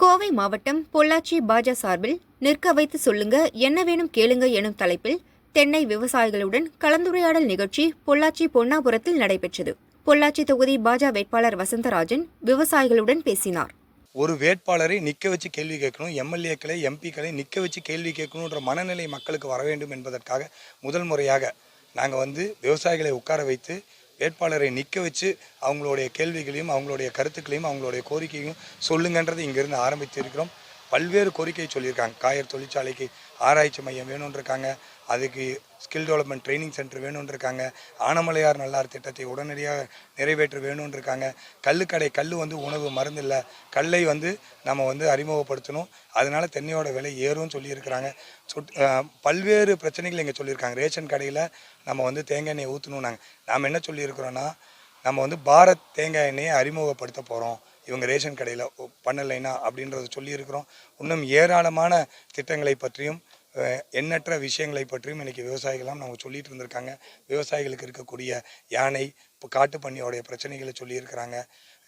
கோவை மாவட்டம் பொள்ளாச்சி பாஜ சார்பில் நிற்க வைத்து சொல்லுங்க என்ன வேணும் கேளுங்க எனும் தலைப்பில் தென்னை விவசாயிகளுடன் கலந்துரையாடல் நிகழ்ச்சி பொள்ளாச்சி பொன்னாபுரத்தில் நடைபெற்றது. பொள்ளாச்சி தொகுதி பாஜ வேட்பாளர் வசந்தராஜன் விவசாயிகளுடன் பேசினார். ஒரு வேட்பாளரை நிற்க வச்சு கேள்வி கேட்கணும் எம்எல்ஏக்களை எம்பிக்களை நிற்க வச்சு கேள்வி கேட்கணுன்ற மனநிலை மக்களுக்கு வர வேண்டும் என்பதற்காக முதல் முறையாக நாங்கள் வந்து விவசாயிகளை உட்கார வைத்து வேட்பாளரை நிற்க வச்சு அவங்களுடைய கேள்விகளையும் அவங்களுடைய கருத்துக்களையும் அவங்களுடைய கோரிக்கையும் சொல்லுங்கன்றது இங்கிருந்து ஆரம்பித்திருக்கிறோம். பல்வேறு கோரிக்கை சொல்லியிருக்காங்க. காயர் தொழிற்சாலைக்கு ஆராய்ச்சி மையம் வேணும்னு இருக்காங்க அதுக்கு ஸ்கில் டெவலப்மெண்ட் ட்ரைனிங் சென்டர் வேணும்னு இருக்காங்க ஆனமலையார் நல்லார் திட்டத்தை உடனடியாக நிறைவேற்ற வேணும்னு இருக்காங்க கல்லுக்கடை கல் வந்து உணவு மருந்து இல்லை கல்லை வந்து நம்ம வந்து அறிமுகப்படுத்தணும். அதனால தென்னையோட விலை ஏறும்னு சொல்லியிருக்கிறாங்க. சுட் பல்வேறு பிரச்சனைகள் இங்கே சொல்லியிருக்காங்க. ரேஷன் கடையில் நம்ம வந்து தேங்காய் எண்ணெய் ஊற்றணும் நாங்கள் நாம் என்ன சொல்லியிருக்கிறோன்னா நம்ம வந்து பாரத் தேங்காய் எண்ணெயை அறிமுகப்படுத்த போகிறோம் இவங்க ரேஷன் கடையில் பண்ணலைன்னா அப்படின்றத சொல்லியிருக்கிறோம். இன்னும் ஏராளமான திட்டங்களை பற்றியும் எண்ணற்ற விஷயங்களை பற்றியும் இன்றைக்கி விவசாயிகள்லாம் நாங்கள் சொல்லிட்டு இருந்திருக்காங்க. விவசாயிகளுக்கு இருக்கக்கூடிய யானை இப்போ காட்டு பண்ணியோடைய பிரச்சனைகளை சொல்லியிருக்கிறாங்க.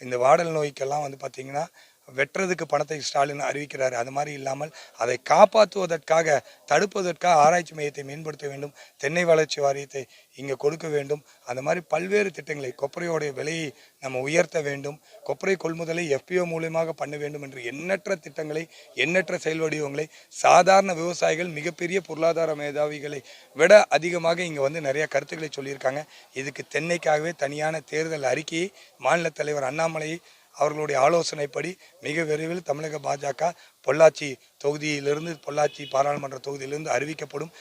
இந்த வாடல் நோய்க்கெல்லாம் வந்து பார்த்திங்கன்னா வெட்டுறதுக்கு பணத்தை ஸ்டாலின் அறிவிக்கிறார். அது மாதிரி இல்லாமல் அதை காப்பாற்றுவதற்காக தடுப்பதற்காக ஆராய்ச்சி மையத்தை மேம்படுத்த வேண்டும். தென்னை வளர்ச்சி வாரியத்தை இங்கே கொடுக்க வேண்டும். அந்த மாதிரி பல்வேறு திட்டங்களை கொப்பரையோடைய விலையை நம்ம உயர்த்த வேண்டும். கொப்பரை கொள்முதலை எஃபிஓ மூலியமாக பண்ண வேண்டும் என்று எண்ணற்ற திட்டங்களை எண்ணற்ற செயல் வடிவங்களை சாதாரண விவசாயிகள் மிகப்பெரிய பொருளாதார மேதாவிகளை விட அதிகமாக இங்கே வந்து நிறைய கருத்துக்களை சொல்லியிருக்காங்க. இதுக்கு தென்னைக்காகவே தனியான தேர்தல் அறிக்கையை மாநில தலைவர் அண்ணாமலை அவர்களுடைய ஆலோசனைப்படி மிக விரைவில் தமிழக பாஜக பொள்ளாச்சி தொகுதியிலிருந்து பொள்ளாச்சி பாராளுமன்ற தொகுதியிலிருந்து அறிவிக்கப்படும்